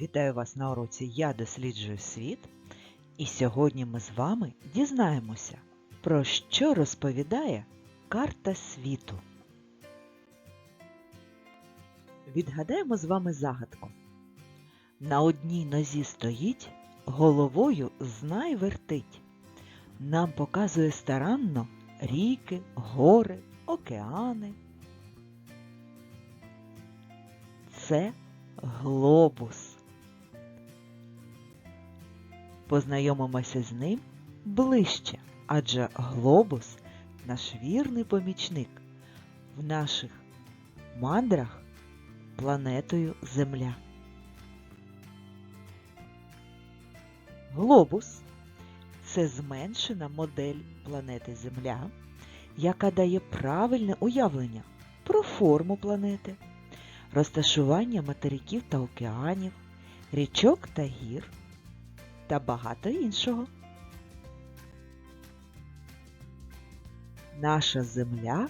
Вітаю вас на уроці Я досліджую світ. І сьогодні ми з вами дізнаємося, про що розповідає карта світу. Відгадаємо з вами загадку. На одній нозі стоїть, головою знай вертить. Нам показує старанно ріки, гори, океани. Це глобус. Познайомимося з ним ближче, адже глобус наш вірний помічник в наших мандрах планетою Земля. Глобус це зменшена модель планети Земля, яка дає правильне уявлення про форму планети, розташування материків та океанів, річок та гір та багато іншого. Наша Земля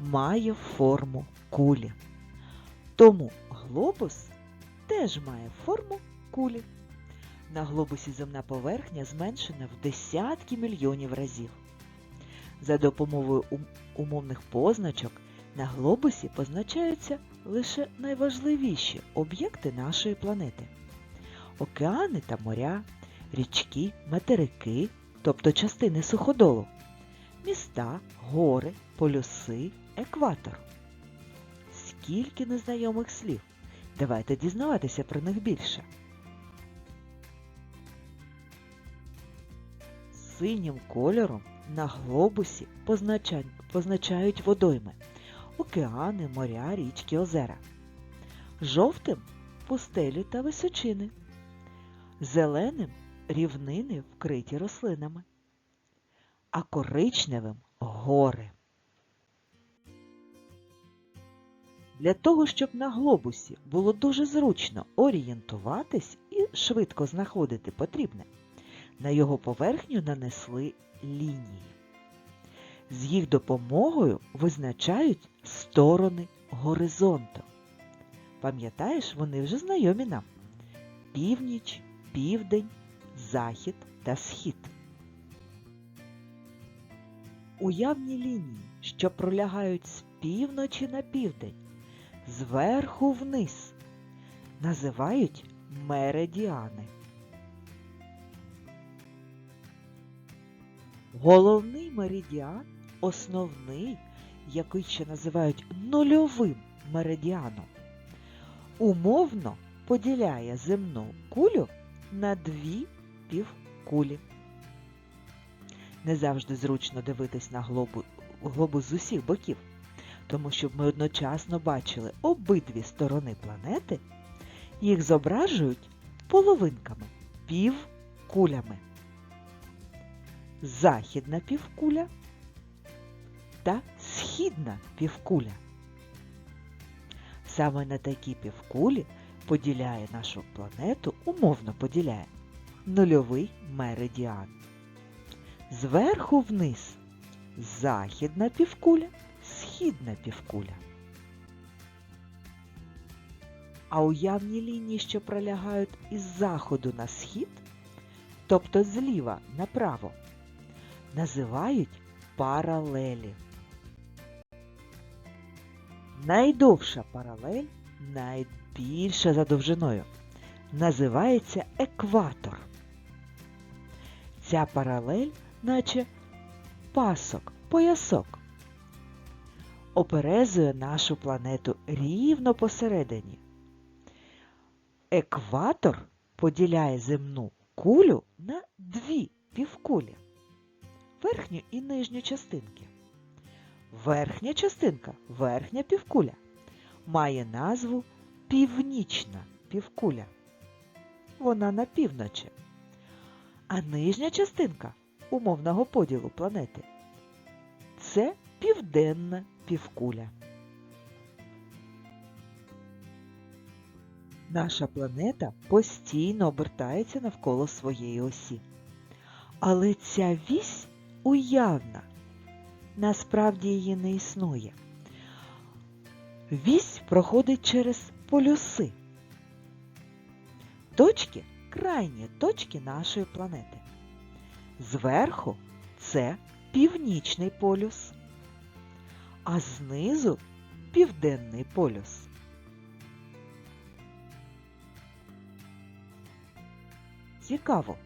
має форму кулі. Тому глобус теж має форму кулі. На глобусі земна поверхня зменшена в десятки мільйонів разів. За допомогою умовних позначок на глобусі позначаються лише найважливіші об'єкти нашої планети. Океани та моря, річки, материки, тобто частини суходолу, міста, гори, полюси, екватор. Скільки незнайомих слів. Давайте дізнаватися про них більше. Синім кольором на глобусі позначають водойми, океани, моря, річки, озера. Жовтим пустелі та височини. Зеленим рівнини вкриті рослинами, а коричневим гори. Для того, щоб на глобусі було дуже зручно орієнтуватись і швидко знаходити потрібне, на його поверхню нанесли лінії. З їх допомогою визначають сторони горизонту. Пам'ятаєш, вони вже знайомі нам. Північ, південь, захід та схід. Уявні лінії, що пролягають з півночі на південь, зверху вниз, називають меридіани. Головний меридіан основний, який ще називають нульовим меридіаном, умовно поділяє земну кулю на дві півкулі. Не завжди зручно дивитись на глобу, глобус з усіх боків, тому щоб ми одночасно бачили обидві сторони планети, їх зображують половинками, півкулями. Західна півкуля та східна півкуля. Саме на такі півкулі поділяє нашу планету, умовно поділяє нульовий меридіан. Зверху вниз західна півкуля, східна півкуля. А уявні лінії, що пролягають із заходу на схід, тобто зліва направо, називають паралелі. Найдовша паралель найбільша за довжиною. Називається екватор. Ця паралель, наче пасок, поясок, оперезує нашу планету рівно посередині. Екватор поділяє земну кулю на дві півкулі верхню і нижню частинки. Верхня частинка, верхня півкуля, має назву північна півкуля. Вона на півночі. А нижня частинка умовного поділу планети це південна півкуля. Наша планета постійно обертається навколо своєї осі. Але ця вісь уявна. Насправді її не існує. Вісь проходить через полюси. точки крайні точки нашої планети. Зверху це північний полюс, а знизу південний полюс. Цікаво,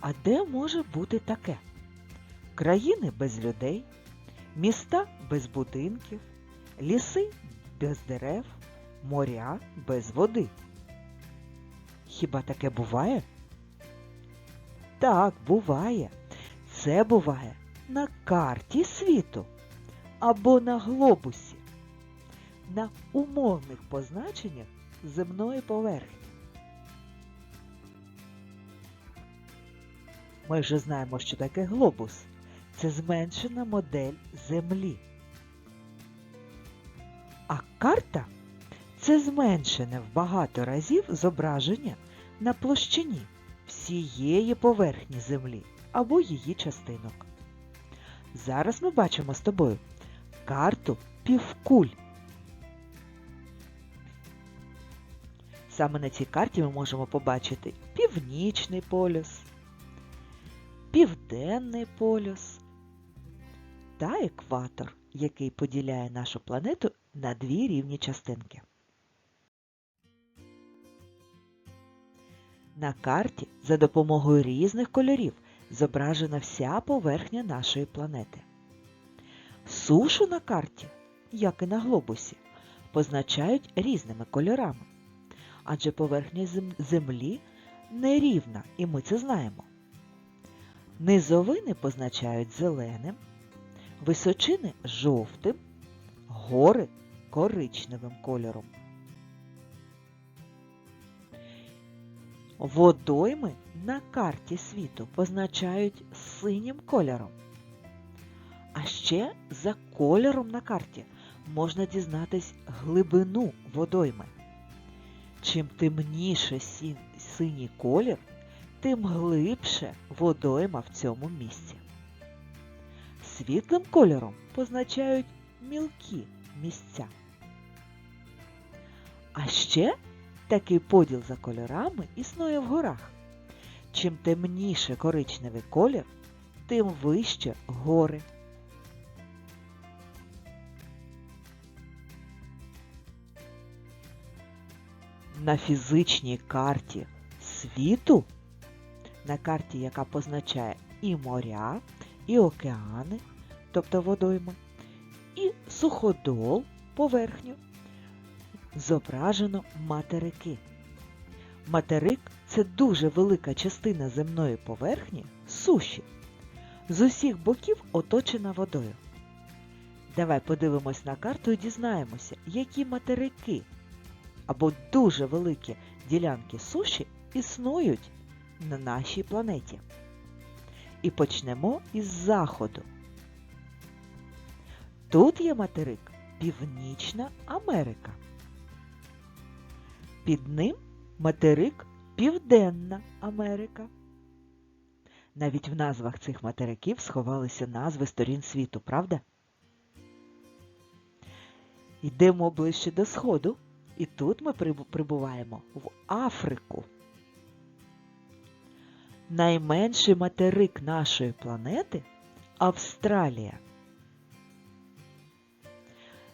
а де може бути таке? Країни без людей, міста без будинків, ліси без дерев, моря без води. Хіба таке буває? Так, буває. Це буває на карті світу або на глобусі, на умовних позначеннях земної поверхні. Ми вже знаємо, що таке глобус. Це зменшена модель Землі. А карта це зменшене в багато разів зображення на площині всієї поверхні Землі або її частинок. Зараз ми бачимо з тобою карту півкуль. Саме на цій карті ми можемо побачити північний полюс, південний полюс та екватор, який поділяє нашу планету на дві рівні частинки. На карті за допомогою різних кольорів зображена вся поверхня нашої планети. Сушу на карті, як і на глобусі, позначають різними кольорами, адже поверхня Землі нерівна, і ми це знаємо. Низовини позначають зеленим, височини жовтим, гори коричневим кольором. Водойми на карті світу позначають синім кольором. А ще за кольором на карті можна дізнатись глибину водойми. Чим темніше синій колір, тим глибше водойма в цьому місці. Світлим кольором позначають мілкі місця. А ще такий поділ за кольорами існує в горах. Чим темніше коричневий колір, тим вище гори. На фізичній карті світу, на карті, яка позначає і моря, і океани, тобто водойми, і суходол поверхню, зображено материки. Материк це дуже велика частина земної поверхні суші. З усіх боків оточена водою. Давай подивимось на карту і дізнаємося, які материки або дуже великі ділянки суші існують на нашій планеті. І почнемо із заходу. Тут є материк Північна Америка. Під ним материк Південна Америка. Навіть в назвах цих материків сховалися назви сторін світу, правда? Йдемо ближче до Сходу, і тут ми прибуваємо в Африку. Найменший материк нашої планети Австралія.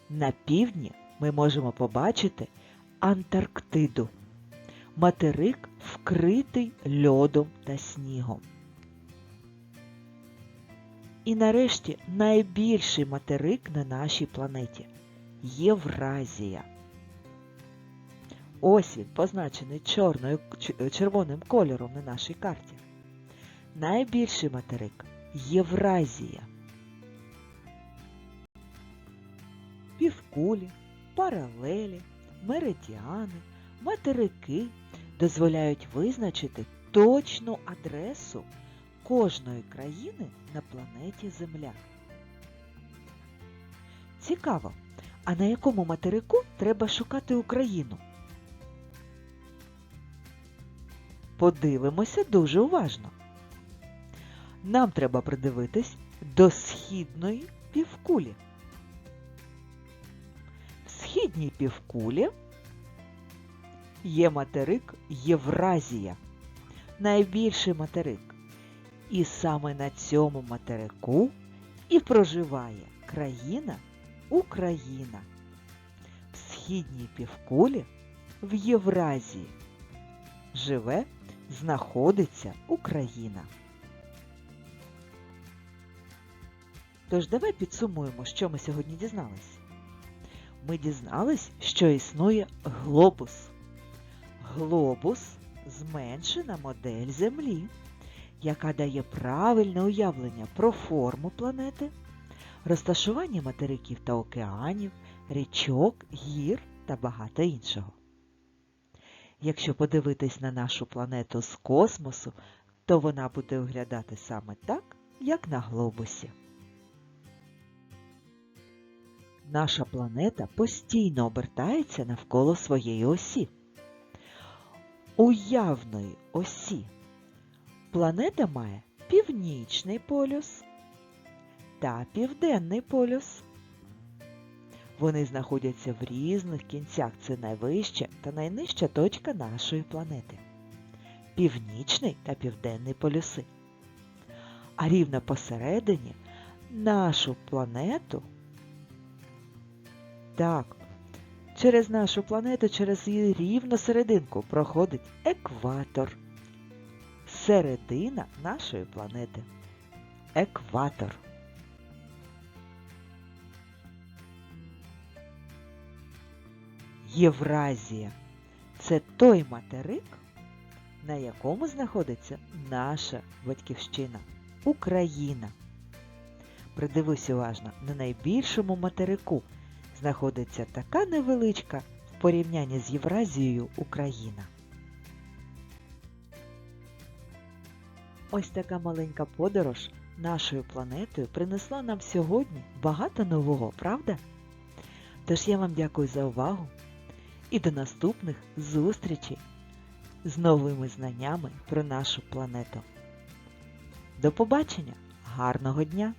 На півдні ми можемо побачити Антарктиду. Материк вкритий льодом та снігом. І нарешті найбільший материк на нашій планеті Євразія. Ось він позначений чорною, червоним кольором на нашій карті. Найбільший материк Євразія. Півкулі, паралелі, меридіани, материки дозволяють визначити точну адресу кожної країни на планеті Земля. Цікаво, а на якому материку треба шукати Україну? Подивимося дуже уважно. Нам треба придивитись до східної півкулі. Східній півкулі є материк Євразія, найбільший материк. І саме на цьому материку і проживає країна Україна. В східній півкулі в Євразії живе, знаходиться Україна. Тож давай підсумуємо, що ми сьогодні дізнались. Ми дізнались, що існує глобус. Глобус зменшена модель Землі, яка дає правильне уявлення про форму планети, розташування материків та океанів, річок, гір та багато іншого. Якщо подивитись на нашу планету з космосу, то вона буде виглядати саме так, як на глобусі. Наша планета постійно обертається навколо своєї осі. У явної осі планета має північний полюс та південний полюс. Вони знаходяться в різних кінцях. Це найвища та найнижча точка нашої планети. Північний та південний полюси. А рівно посередині нашу планету. Так, через нашу планету, через її рівну серединку проходить екватор. Середина нашої планети. Екватор. Євразія це той материк, на якому знаходиться наша батьківщина Україна. Придивись уважно, на найбільшому материку знаходиться така невеличка в порівнянні з Євразією Україна. Ось така маленька подорож нашою планетою принесла нам сьогодні багато нового, правда? Тож я вам дякую за увагу і до наступних зустрічей з новими знаннями про нашу планету. До побачення! Гарного дня!